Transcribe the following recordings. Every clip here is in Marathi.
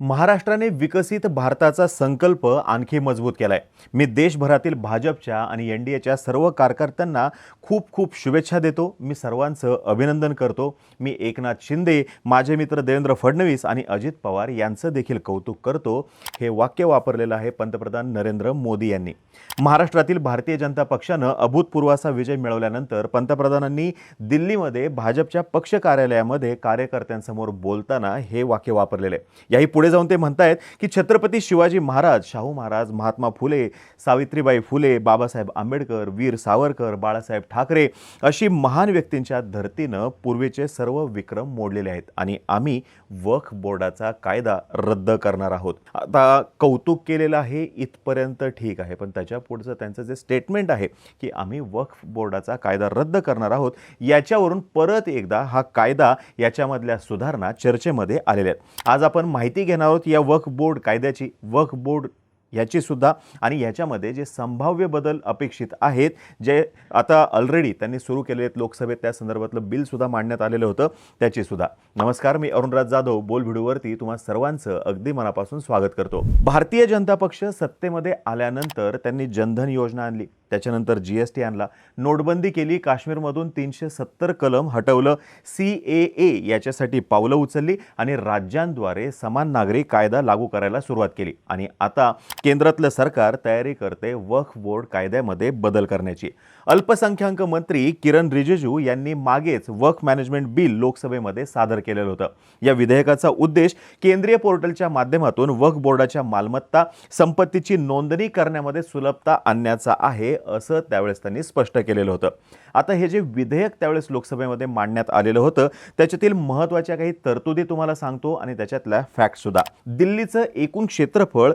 महाराष्ट्राने विकसित भारताचा संकल्प आणखी मजबूत केला आहे मी देशभरातील भाजपच्या आणि एन डी एच्या सर्व कार्यकर्त्यांना खूप खूप शुभेच्छा देतो. मी सर्वांचं अभिनंदन करतो. मी एकनाथ शिंदे माझे मित्र देवेंद्र फडणवीस आणि अजित पवार यांचं देखील कौतुक करतो. हे वाक्य वापरलेलं आहे पंतप्रधान नरेंद्र मोदी यांनी. महाराष्ट्रातील भारतीय जनता पक्षानं अभूतपूर्व असा विजय मिळवल्यानंतर पंतप्रधानांनी दिल्लीमध्ये भाजपच्या पक्ष कार्यालयामध्ये कार्यकर्त्यांसमोर बोलताना हे वाक्य वापरलेलं आहे. याही पुढे जाऊन ते म्हणतायत की छत्रपती शिवाजी महाराज शाहू महाराज महात्मा फुले सावित्रीबाई फुले बाबासाहेब आंबेडकर वीर सावरकर बाळासाहेब ठाकरे अशी महान व्यक्तींच्या धर्तीनं पूर्वीचे सर्व विक्रम मोडलेले आहेत आणि आम्ही वक्फ बोर्डाचा कायदा रद्द करणार आहोत. आता कौतुक केलेलं आहे इथपर्यंत ठीक आहे पण त्याच्या पुढचं त्यांचं जे स्टेटमेंट आहे की आम्ही वक्फ बोर्डाचा कायदा रद्द करणार आहोत याच्यावरून परत एकदा हा कायदा याच्यामधल्या सुधारणा चर्चेमध्ये आलेल्या आहेत. आज आपण माहिती घेणार आहोत या वक्फ बोर्ड कायद्याची वक्फ बोर्ड याचीसुद्धा आणि याच्यामध्ये जे संभाव्य बदल अपेक्षित आहेत जे आता ऑलरेडी त्यांनी सुरू केले आहेत लोकसभेत त्या संदर्भातलं बिलसुद्धा मांडण्यात आलेलं होतं त्याचीसुद्धा नमस्कार मी अरुणराज जाधव बोल व्हिडिओवरती तुम्हा सर्वांचं अगदी मनापासून स्वागत करतो. भारतीय जनता पक्ष सत्तेमध्ये आल्यानंतर त्यांनी जनधन योजना आणली. त्याच्यानंतर जी एस टी आणला. नोटबंदी केली काश्मीरमधून तीनशे सत्तर कलम हटवलं. सी ए ए याच्यासाठी पावलं उचलली आणि राज्यांद्वारे समान नागरी कायदा लागू करायला सुरुवात केली. आणि आता केंद्रातलं सरकार तयारी करते वक्फ बोर्ड कायद्यामध्ये बदल करण्याची. अल्पसंख्याक मंत्री किरण रिजिजू यांनी मागेच वक्फ मॅनेजमेंट बिल लोकसभेमध्ये सादर केलेलं होतं. या विधेयकाचा उद्देश केंद्रीय पोर्टलच्या माध्यमातून वक्फ बोर्डाच्या मालमत्ता संपत्तीची नोंदणी करण्यामध्ये सुलभता आणण्याचा आहे असं त्यावेळेस त्यांनी स्पष्ट केलेलं होतं. आता हे जे विधेयक त्यावेळेस लोकसभेमध्ये मांडण्यात आलेलं होतं त्याच्यातील महत्त्वाच्या काही तरतुदी तुम्हाला सांगतो आणि त्याच्यातल्या फॅक्टसुद्धा दिल्लीचं एकूण क्षेत्रफळ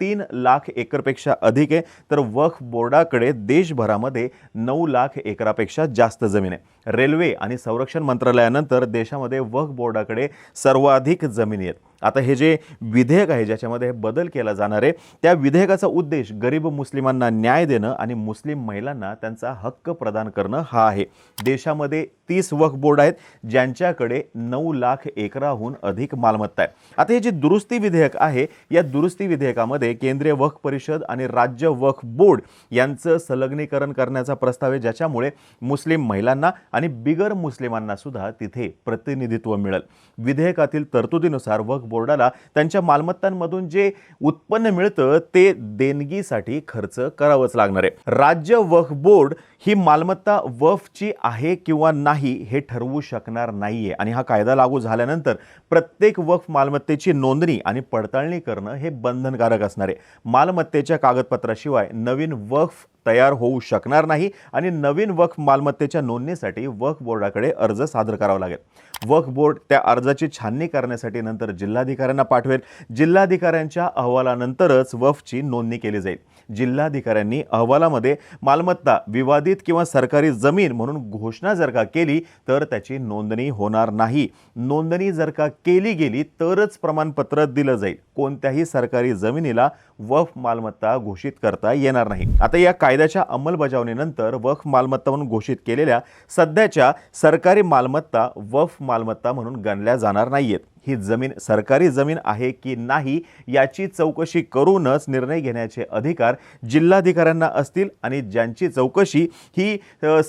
तीन लाख एकरपेक्षा अधिक आहे. तर वक्फ बोर्डाकडे देशभरामध्ये नऊ लाख एकरापेक्षा जास्त जमीन आहे. रेल्वे आणि संरक्षण मंत्रालयानंतर देशामध्ये वक्फ बोर्डाकडे सर्वाधिक जमिनी आहेत. आता हे जे विधेयक आहे ज्याच्यामध्ये बदल केला जाणार आहे त्या विधेयकाचा उद्देश गरीब मुस्लिमांना न्याय देणं आणि मुस्लिम महिलांना त्यांचा हक्क प्रदान करणं हा आहे. देशामध्ये तीस वक्फ बोर्ड आहेत ज्यांच्याकडे नऊ लाख एकराहून अधिक मालमत्ता आहे. आता हे जे दुरुस्ती विधेयक आहे या दुरुस्ती विधेयकामध्ये केंद्रीय वक्फ परिषद आणि राज्य वक्फ बोर्ड यांचं संलग्नीकरण करण्याचा प्रस्ताव आहे ज्याच्यामुळे मुस्लिम महिलांना आणि बिगर मुस्लिमांना सुद्धा तिथे प्रतिनिधित्व मिळेल. विधेयकातील तरतुदीनुसार वक्फ बोर्डाला त्यांच्या मालमत्तांमधून जे उत्पन्न मिळतं ते देणगीसाठी खर्च करावंच लागणार आहे. राज्य वक्फ बोर्ड ही मालमत्ता वफची आहे किंवा नाही हे ठरवू शकणार नाहीये आणि हा कायदा लागू झाल्यानंतर प्रत्येक वक्फ मालमत्तेची नोंदणी आणि पडताळणी करणं हे बंधनकारक असणार असणारे मालमत्तेच्या कागदपत्राशिवाय नवीन वक्फ तयार होऊ शकणार नाही आणि नवीन वक्फ मालमत्तेच्या नोंदणीसाठी वक्फ बोर्डाकडे अर्ज सादर करावा लागेल. वक्फ बोर्ड त्या अर्जाची छाननी करण्यासाठी नंतर जिल्हाधिकाऱ्यांना पाठवेल. जिल्हाधिकाऱ्यांच्या अहवालानंतरच वक्फची नोंदणी केली जाईल. जिल्हाधिकाऱ्यांनी अहवालामध्ये मालमत्ता विवादित किंवा सरकारी जमीन म्हणून घोषणा जर का केली तर त्याची नोंदणी होणार नाही. नोंदणी जर का केली गेली तरच प्रमाणपत्र दिलं जाईल. कोणत्याही सरकारी जमिनीला वफ मालमत्ता घोषित करता येणार नाही. आता या कायद्याच्या अंमलबजावणीनंतर वफ मालमत्ता म्हणून घोषित केलेल्या सध्याच्या सरकारी मालमत्ता वफ मालमत्ता म्हणून गणल्या जाणार नाहीयेत. ही जमीन सरकारी जमीन आहे की नाही याची चौकशी करूनच निर्णय घेण्याचे अधिकार जिल्हाधिकाऱ्यांना असतील आणि ज्यांची चौकशी ही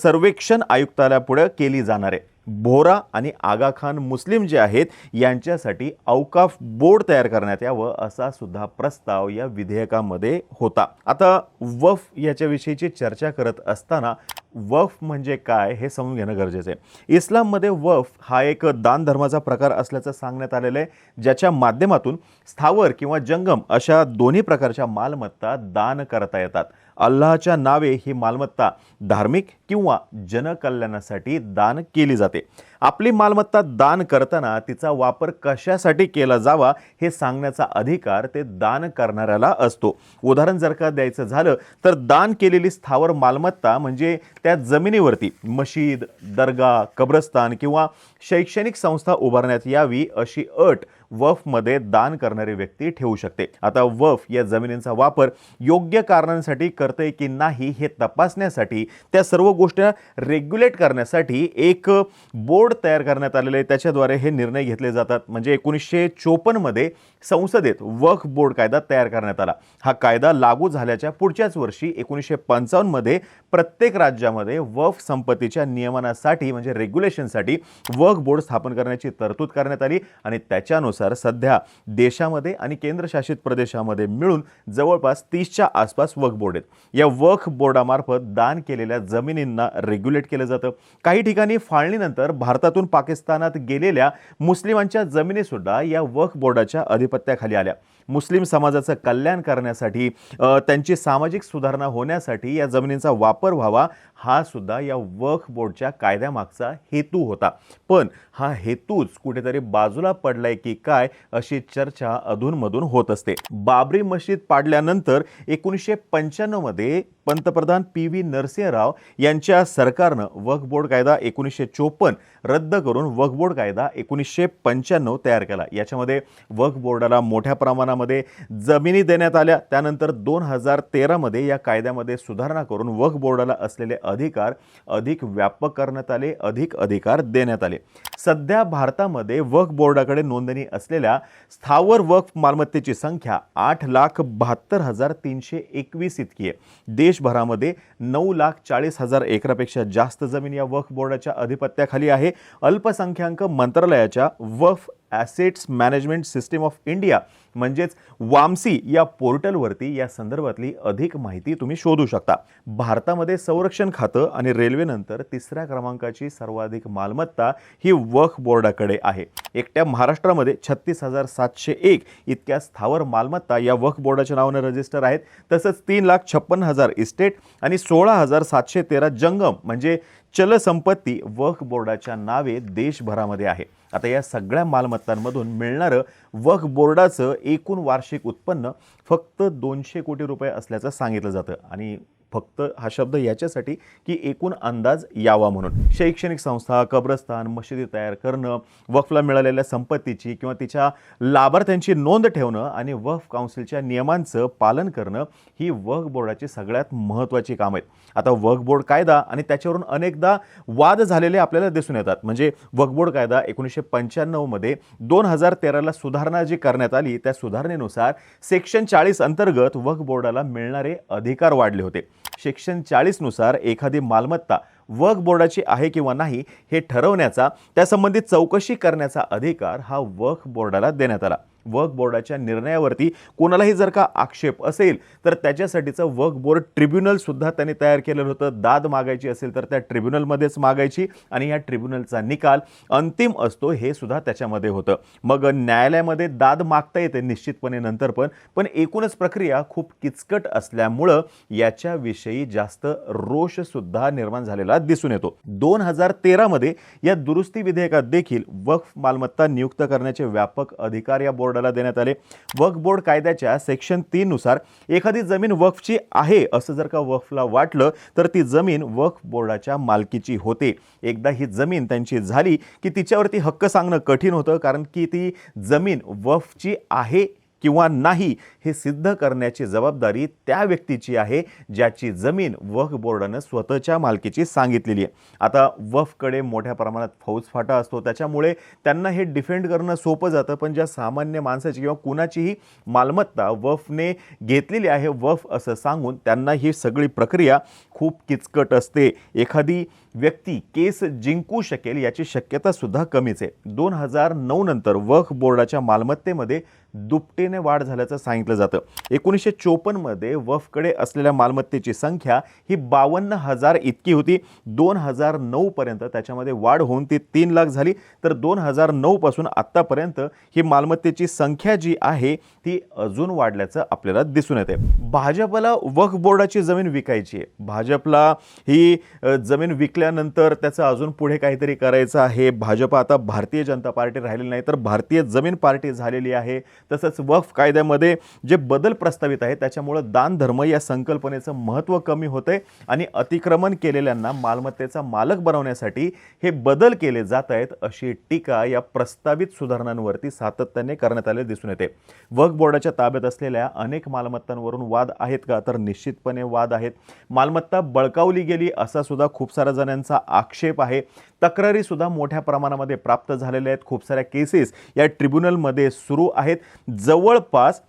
सर्वेक्षण आयुक्तालयापुढे केली जाणार आहे. बोरा आणि आगा खान मुस्लिम जे आहेत यांच्यासाठी औकाफ बोर्ड तयार करण्यात यावं असा सुद्धा प्रस्ताव या विधेयकामध्ये होता. आता वफ याच्याविषयीची चर्चा करत असताना वफ म्हणजे काय हे समजून घेणं गरजेचं आहे. इस्लाममध्ये वफ हा एक दान धर्माचा प्रकार असल्याचं सांगण्यात आलेलं आहे ज्याच्या माध्यमातून स्थावर किंवा जंगम अशा दोन्ही प्रकारच्या मालमत्ता दान करता येतात. अल्लाहच्या नावे ही मालमत्ता धार्मिक किंवा जनकल्याणासाठी दान केली जाते. आपली मालमत्ता दान करताना तिचा वापर कशासाठी केला जावा हे सांगण्याचा अधिकार ते दान करणाऱ्याला असतो. उदाहरण जर का द्यायचं झालं तर दान केलेली स्थावर मालमत्ता म्हणजे त्या जमिनीवरती मशीद दर्गा कब्रस्तान किंवा शैक्षणिक संस्था उभारण्यात यावी अशी अट वफमध्ये दान करणारी व्यक्ती ठेवू शकते. आता वफ या जमिनींचा वापर योग्य कारणांसाठी करते की नाही हे तपासण्यासाठी त्या सर्व गोष्टी रेग्युलेट करण्यासाठी एक बोर्ड तयार करण्यात आलेलं आहे. त्याच्याद्वारे हे निर्णय घेतले जातात. म्हणजे एकोणीसशे चोपन्नमध्ये संसदेत वक्फ बोर्ड कायदा तयार करण्यात आला. हा कायदा लागू झाल्याच्या पुढच्याच वर्षी एकोणीसशे पंचावन्नमध्ये प्रत्येक राज्यामध्ये वक्फ संपत्तीच्या नियमनासाठी म्हणजे रेग्युलेशनसाठी वक्फ बोर्ड स्थापन करण्याची तरतूद करण्यात आली आणि त्याच्यानुसार सध्या देशामध्ये आणि केंद्रशासित प्रदेशामध्ये मिळून जवळपास तीसच्या आसपास वक्फ बोर्ड आहेत. या वक्फ बोर्डामार्फत दान केलेल्या जमिनींना रेग्युलेट केलं जातं. काही ठिकाणी फाळणीनंतर भारतातून पाकिस्तानात गेलेल्या मुस्लिमांच्या जमिनीसुद्धा या वक्फ बोर्डाच्या अधिपत्याखाली आल्या. मुस्लिम समाजाचं कल्याण करण्यासाठी त्यांची सामाजिक सुधारणा होण्यासाठी या जमिनींचा वापर व्हावा हा सुद्धा या वक्फ बोर्डच्या कायद्यामागचा हेतू होता. पण हा हेतूच कुठेतरी बाजूला पडलाय की काय अशी चर्चा अधूनमधून होत असते. बाबरी मशीद पाडल्यानंतर एकोणीसशे पंच्याण्णवमध्ये पंतप्रधान पी व्ही नरसिंहराव यांच्या सरकारनं वक्फ बोर्ड कायदा एकोणीसशे चोपन्न रद्द करून वक्फ बोर्ड कायदा एकोणीसशे पंच्याण्णव तयार केला. याच्यामध्ये वक्फ बोर्डाला मोठ्या प्रमाणामध्ये जमिनी देण्यात आल्या. त्यानंतर दोन हजार तेरामध्ये या कायद्यामध्ये सुधारणा करून वक्फ बोर्डाला असलेले अधिकार अधिक व्यापक करण्यात आले अधिक अधिकार देण्यात आले. सध्या भारतामध्ये वक्फ बोर्डाकडे नोंदणी असलेल्या स्थावर वक्फ मालमत्तेची संख्या आठ लाख बहात्तर हजार तीनशे एकवीस इतकी आहे. देश देशभरामध्ये नऊ लाख चाळीस हजार एकरापेक्षा जास्त जमीन या वक्फ बोर्डाच्या अधिपत्याखाली आहे. अल्पसंख्याक मंत्रालयाच्या Waqf assets management system of India म्हणजेच वामसी या पोर्टलवरती या संदर्भातली अधिक माहिती तुम्ही शोधू शकता. भारतामध्ये संरक्षण खातं आणि रेल्वेनंतर तिसऱ्या क्रमांकाची सर्वाधिक मालमत्ता ही वक्फ बोर्डाकडे आहे. एकट्या महाराष्ट्रामध्ये छत्तीस हजार सातशे एक इतक्या स्थावर मालमत्ता या वक्फ बोर्डाच्या नावानं रजिस्टर आहेत. तसंच तीन लाख छप्पन्न हजार इस्टेट आणि सोळा हजार सातशे तेरा जंगम म्हणजे चलसंपत्ती वक्फ बोर्डाच्या नावे देशभरामध्ये आहे. आता या सगळ्या मालमत्तांमधून मिळणारं वक्फ बोर्डाचं एकूण वार्षिक उत्पन्न फक्त दोनशे कोटी रुपये असल्याचं सांगितलं जातं. आणि फक्त हा शब्द याच्यासाठी की एकूण अंदाज यावा म्हणून. शैक्षणिक संस्था कब्रस्तान मशिदी तयार करणं वक्फला मिळालेल्या संपत्तीची किंवा तिच्या लाभार्थ्यांची नोंद ठेवणं आणि वक्फ काउन्सिलच्या नियमांचं पालन करणं ही वक्फ बोर्डाची सगळ्यात महत्त्वाची कामं आहेत. आता वक्फ बोर्ड कायदा आणि त्याच्यावरून अनेकदा वाद झालेले आपल्याला दिसून येतात. म्हणजे वक्फ बोर्ड कायदा एकोणीसशे पंच्याण्णवमध्ये दोन हजार तेराला सुधारणा जी करण्यात आली त्या सुधारणेनुसार सेक्शन चाळीस अंतर्गत वक्फ बोर्डाला मिळणारे अधिकार वाढले होते. सेक्शन चाळीसनुसार एखादी मालमत्ता वक्फ बोर्डाची आहे किंवा नाही हे ठरवण्याचा त्यासंबंधित चौकशी करण्याचा अधिकार हा वक्फ बोर्डाला देण्यात आला. वर्क बोर्डाच्या निर्णयावरती कोणालाही जर का आक्षेप असेल तर त्याच्यासाठीचं वर्क बोर्ड ट्रिब्युनल सुद्धा त्यांनी तयार केलेलं होतं. दाद मागायची असेल तर त्या ट्रिब्युनलमध्येच मागायची आणि या ट्रिब्युनलचा निकाल अंतिम असतो हे सुद्धा त्याच्यामध्ये होतं. मग न्यायालयामध्ये दाद मागता येते निश्चितपणे नंतर पण पण एकूणच प्रक्रिया खूप किचकट असल्यामुळं याच्याविषयी जास्त रोषसुद्धा निर्माण झालेला दिसून येतो. दोन हजार तेरामध्ये या दुरुस्ती विधेयकात देखील वक्फ मालमत्ता नियुक्त करण्याचे व्यापक अधिकार या बोर्डाला देण्यात आले. वक्फ बोर्ड कायद्याच्या सेक्शन तीननुसार एखादी जमीन वक्फची आहे असं जर का वक्फला वाटलं तर ती जमीन वक्फ बोर्डाच्या मालकीची होते. एकदा ही जमीन त्यांची झाली की तिच्यावरती हक्क सांगणं कठीण होतं कारण की ती जमीन वक्फची आहे किंवा नाही हे सिद्ध करण्याची जबाबदारी त्या व्यक्तीची आहे ज्याची जमीन वक्फ बोर्डानं स्वतःच्या मालकीची सांगितलेली आहे. आता वफकडे मोठ्या प्रमाणात फौजफाटा असतो त्याच्यामुळे त्यांना हे डिफेंड करणं सोपं जातं पण ज्या सामान्य माणसाची किंवा कुणाचीही मालमत्ता वफने घेतलेली आहे वफ असं सांगून त्यांना ही सगळी प्रक्रिया खूप किचकट असते. एखादी व्यक्ती केस जिंकू शकेल याची शक्यता सुद्धा कमीच आहे. दोन हजार नऊ नंतर वक्फ बोर्डाच्या मालमत्तेमध्ये दुपटीने वाढ झाल्याचं सांगितलं जातं. एकोणीसशे चोपन्नमध्ये वफकडे असलेल्या मालमत्तेची संख्या ही बावन्न हजार इतकी होती. दोन हजार नऊपर्यंत त्याच्यामध्ये वाढ होऊन ती तीन लाख झाली. तर दोन हजार नऊपासून आत्तापर्यंत ही मालमत्तेची संख्या जी आहे ती अजून वाढल्याचं आपल्याला दिसून येते भाजपला वक्फ बोर्डाची जमीन विकायची आहे. भाजपला ही जमीन विक जिंकल्यानंतर त्याचं अजून पुढे काहीतरी करायचं आहे. भाजप आता भारतीय जनता पार्टी राहिलेली नाही तर भारतीय जमीन पार्टी झालेली आहे. तसंच वक्फ कायद्यामध्ये जे बदल प्रस्तावित आहे त्याच्यामुळं दान धर्म या संकल्पनेचं महत्त्व कमी होतंय आणि अतिक्रमण केलेल्यांना मालमत्तेचा मालक बनवण्यासाठी हे बदल केले जात आहेत अशी टीका या प्रस्तावित सुधारणांवरती सातत्याने करण्यात आले दिसून येते. वक्फ बोर्डाच्या ताब्यात असलेल्या अनेक मालमत्तांवरून वाद आहेत का? तर निश्चितपणे वाद आहेत. मालमत्ता बळकावली गेली असा सुद्धा खूप साऱ्या जणांचा आक्षेप आहे. तक्रारी सुद्धा मोठ्या प्रमाणामध्ये प्राप्त झालेल्या आहेत. खूप साऱ्या केसेस या ट्रिब्युनलमध्ये सुरू आहेत. जवळपास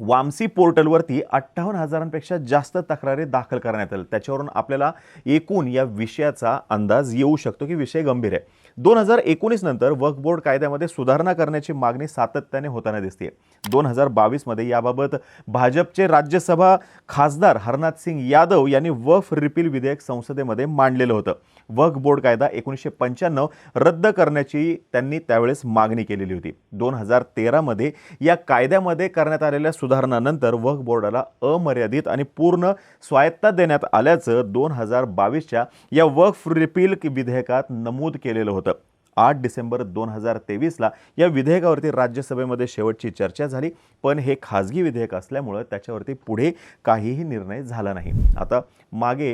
वामसी पोर्टलवरती अठ्ठावन्न हजारांपेक्षा जास्त तक्रारी दाखल करण्यात आल्या. त्याच्यावरून आपल्याला एकूण या विषयाचा अंदाज येऊ शकतो की विषय गंभीर आहे. दोन हजार एकोणीस नंतर वक्फ बोर्ड कायद्यामध्ये सुधारणा करण्याची मागणी सातत्याने होताना दिसते दोन हजार बावीसमध्ये याबाबत भाजपचे राज्यसभा खासदार हरनाथ सिंग यादव यांनी वक्फ रिपील विधेयक संसदेमध्ये मांडलेलं होतं. वक्फ बोर्ड कायदा एकोणीसशे पंच्याण्णव रद्द करण्याची त्यांनी त्यावेळेस मागणी केलेली होती. दोन हजार तेरामध्ये या कायद्यामध्ये करण्यात आलेल्या सुधारणानंतर वक्फ बोर्डाला अमर्यादित आणि पूर्ण स्वायत्ता देण्यात आल्याचं दोन हजार बावीसच्या या वक्फ रिपील विधेयकात नमूद केलेलं होतं. आठ डिसेंबर दोन हजार तेवीसला या विधेयकावरती राज्यसभेमध्ये शेवटची चर्चा झाली पण हे खाजगी विधेयक असल्यामुळं त्याच्यावरती पुढे काहीही निर्णय झाला नाही. आता मागे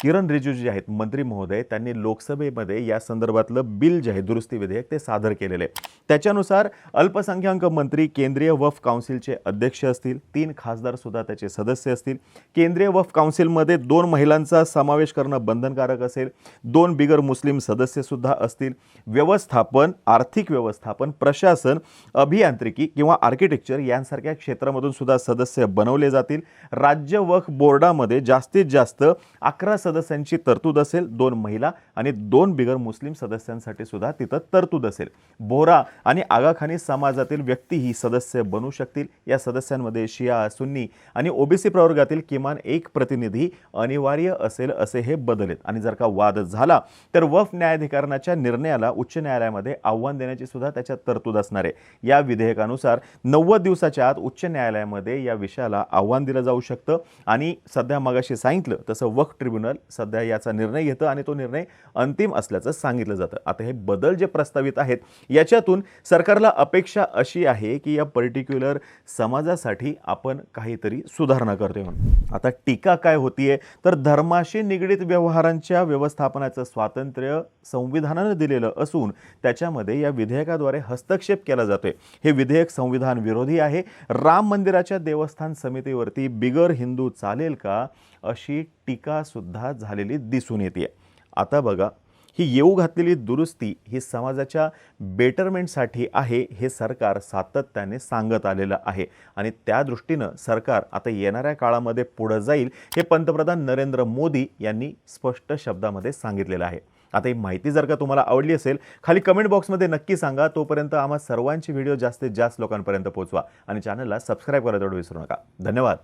किरण रिजिजू जे आहेत मंत्री महोदय त्यांनी लोकसभेमध्ये या संदर्भातलं बिल जे आहे दुरुस्ती विधेयक ते सादर केलेले. आहे त्याच्यानुसार अल्पसंख्याक मंत्री केंद्रीय वफ काउन्सिलचे अध्यक्ष असतील तीन खासदार सुद्धा त्याचे सदस्य असतील. केंद्रीय वफ काउन्सिलमध्ये दोन महिलांचा समावेश करणं बंधनकारक असेल. दोन बिगर मुस्लिम सदस्यसुद्धा असतील. व्यवस्थापन आर्थिक व्यवस्थापन प्रशासन अभियांत्रिकी किंवा आर्किटेक्चर यांसारख्या क्षेत्रामधून सुद्धा सदस्य बनवले जातील. राज्य वफ बोर्डामध्ये जास्तीत जास्त अकरा सदस्यांची तरतूद असेल दोन महिला आणि दोन बिगर मुस्लिम सदस्यांसाठी सुद्धा तिथं तरतूद असेल. बोहरा आणि आगाखानी समाजातील व्यक्ती ही सदस्य बनू शकतील. या सदस्यांमध्ये शिया सुन्नी आणि ओबीसी प्रवर्गातील किमान एक प्रतिनिधी अनिवार्य असेल असे हे बदलेत. आणि जर का वाद झाला तर वफ न्यायाधिकरणाच्या निर्णयाला उच्च न्यायालयामध्ये आव्हान देण्याची सुद्धा त्याच्यात तरतूद असणार आहे. या विधेयकानुसार नव्वद दिवसाच्या आत उच्च न्यायालयामध्ये या विषयाला आव्हान दिलं जाऊ शकतं. आणि सध्या मगाशी सांगितलं तसं वक्फ ट्रिब्युनल सध्या याचा निर्णय घेतं आणि तो निर्णय अंतिम असल्याचं सांगितलं जातं. आता हे बदल जे प्रस्तावित आहेत याच्यातून सरकारला अपेक्षा अशी आहे की या पर्टिक्युलर समाजासाठी आपण काहीतरी सुधारणा करतोय म्हणून. आता टीका काय होतीये? तर धर्माशी निगडीत व्यवहारांच्या व्यवस्थापनाचं स्वातंत्र्य संविधानानं दिलेलं असून त्याच्यामध्ये या विधेयकाद्वारे हस्तक्षेप केला जातोय. हे विधेयक संविधान विरोधी आहे. राम मंदिराच्या देवस्थान समितीवरती बिगर हिंदू चालेल का? अशी टीकासुद्धा झालेली दिसून येते आता बघा ही येऊ घातलेली दुरुस्ती ही समाजाच्या बेटरमेंटसाठी आहे हे सरकार सातत्याने सांगत आलेलं आहे. आणि त्या दृष्टीनं सरकार आता येणाऱ्या काळामध्ये पुढं जाईल हे पंतप्रधान नरेंद्र मोदी यांनी स्पष्ट शब्दामध्ये सांगितलेलं आहे. आता ही माहिती जर का तुम्हाला आवडली असेल खाली कमेंट बॉक्समध्ये नक्की सांगा तोपर्यंत आम्हा सर्वांची व्हिडिओ जास्तीत जास्त लोकांपर्यंत पोहोचवा. आणि चॅनलला सबस्क्राईब करायला तेवढं विसरू नका. धन्यवाद.